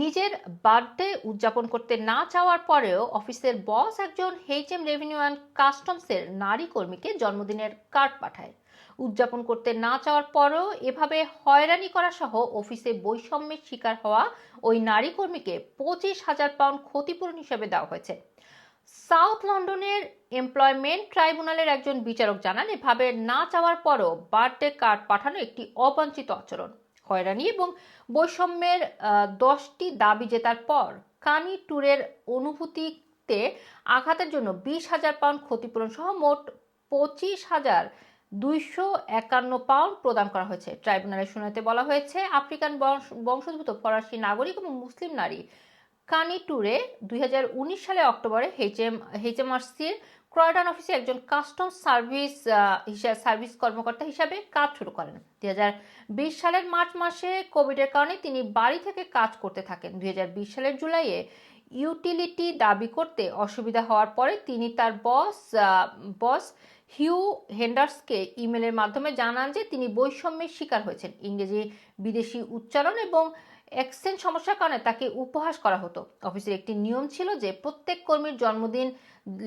নিজের বার্থডে উদযাপন করতে না চাওয়ার পরেও অফিসের বস একজন এইচএম রেভিনিউ অ্যান্ড কাস্টমসের নারী কর্মীকে জন্মদিনের কার্ড পাঠায়। উদযাপন করতে না চাওয়ার পরেও এভাবে হয়রানি করা সহ অফিসে বৈষম্যের শিকার হওয়া ওই নারী কর্মীকে পঁচিশ হাজার পাউন্ড ক্ষতিপূরণ হিসেবে দেওয়া হয়েছে। সাউথ লন্ডনের এমপ্লয়মেন্ট ট্রাইব্যুনালের একজন বিচারক জানান, এভাবে না চাওয়ার পরও বার্থডে কার্ড পাঠানো একটি অবাঞ্ছিত আচরণ। হয়রানি এবং বৈষম্যের দশটি দাবি জেতার পর কানি ট্যুরের অনুভূতিতে আঘাতের জন্য বিশ হাজার পাউন্ড ক্ষতিপূরণ সহ মোট পঁচিশ হাজার দুইশো একান্ন পাউন্ড প্রদান করা হয়েছে। ট্রাইব্যুনালের শুনানিতে বলা হয়েছে, আফ্রিকান বংশ- বংশোদ্ভূত ফরাসি নাগরিক এবং মুসলিম নারী কানি ট্যুরে দুই হাজার উনিশ সালে অক্টোবরে এইচএম এইচএমআরসির ক্রয়ডন অফিসে একজন কাস্টম সার্ভিস সার্ভিস কর্মকর্তা হিসাবে কাজ শুরু করেন। দু হাজার বিশ সালের মার্চ মাসে কোভিডের কারণে তিনি বাড়ি থেকে কাজ করতে থাকেন। দু হাজার বিশ সালের জুলাইয়ে ইউটিলিটি দাবি করতে অসুবিধা হওয়ার পরে তিনি তার বস বস হিউ হেন্ডার্সকে ইমেলের মাধ্যমে জানান যে তিনি বৈষম্যের শিকার হয়েছেন। ইংরেজি বিদেশি উচ্চারণ এবং এক্সচেঞ্জ সমস্যার কারণে তাকে উপহাস করা হতো। অফিসের একটি নিয়ম ছিল যে প্রত্যেক কর্মীর জন্মদিন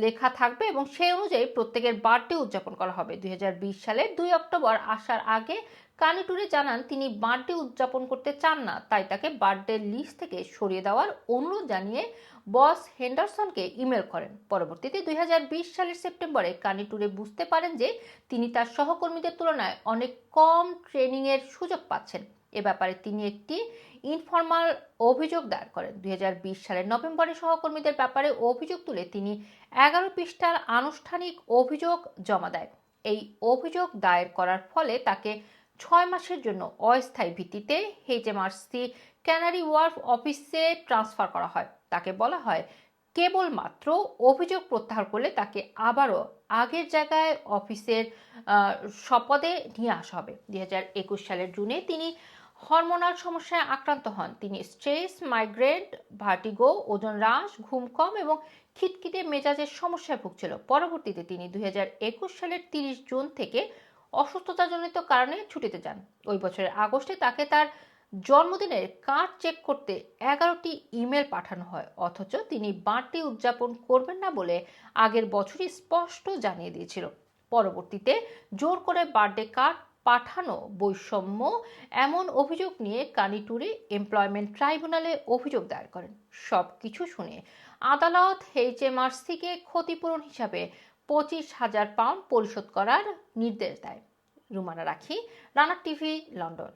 লেখা থাকবে এবং সেই অনুযায়ী প্রত্যেকের বার্থডে উদযাপন করা হবে। দুই সালের দুই অক্টোবর আসার আগে কানিটুরে জানান, তিনি বার্থডে উদযাপন করতে চান না, তাই তাকে বার্থডে লিস্ট থেকে সরিয়ে দেওয়ার অনুরোধ জানিয়ে বস হেন্ডারসনকে ইমেল করেন। পরবর্তীতে দুই হাজার বিশ সালের সেপ্টেম্বরে কানিটুরে বুঝতে পারেন যে তিনি তার সহকর্মীদের তুলনায় অনেক কম ট্রেনিংয়ের সুযোগ পাচ্ছেন। এ ব্যাপারে তিনি একটি ইনফরমাল অভিযোগ দায়ের করেন। দু হাজার বিশ সালের নভেম্বরে সহকর্মীদের ব্যাপারে অভিযোগ তুলে তিনি এগারো পৃষ্ঠার আনুষ্ঠানিক অভিযোগ জমা দেয় এই অভিযোগ দায়ের করার ফলে তাকে ছয় মাসের জন্য অস্থায়ী ভিত্তিতে এইচএমআরসি ক্যানারি ওয়ার্ফ অফিসে ট্রান্সফার করা হয়। তাকে বলা হয় কেবলমাত্র অভিযোগ প্রত্যাহার করলে তাকে আবারও আগের জায়গায় অফিসের শপথে নিয়ে আসা হবে। দুই হাজার একুশ সালের জুনে তিনি হরমোনাল সমস্যায় আক্রান্ত হন। তিনি স্ট্রেস মাইগ্রেট ভার্টিগো, ওজন হ্রাস, ঘুম কম এবং খিটখিটে মেজাজের সমস্যায় ভুগছিল। পরবর্তীতে তিনি দু হাজার একুশ সালের তিরিশ জুন থেকে অসুস্থতাজনিত কারণে ছুটিতে যান। ওই বছরের আগস্টে তাকে তার জন্মদিনের কার্ড চেক করতে এগারোটি ইমেল পাঠানো হয়। অথচ তিনি বার্থডে উদযাপন করবেন না বলে আগের বছরই স্পষ্ট জানিয়ে দিয়েছিল। পরবর্তীতে জোর করে বার্থডে কার্ড পাঠানো বৈষম্য, এমন অভিযোগ নিয়ে কানিটুরে এমপ্লয়মেন্ট ট্রাইব্যুনালে অভিযোগ দায়ের করেন। সব কিছু শুনে আদালত এইচএমআরসিকে ক্ষতিপূরণ হিসাবে পঁচিশ হাজার পাউন্ড পরিশোধ করার নির্দেশ দেয়। রুমানা রাখি, রানা টিভি, লন্ডন।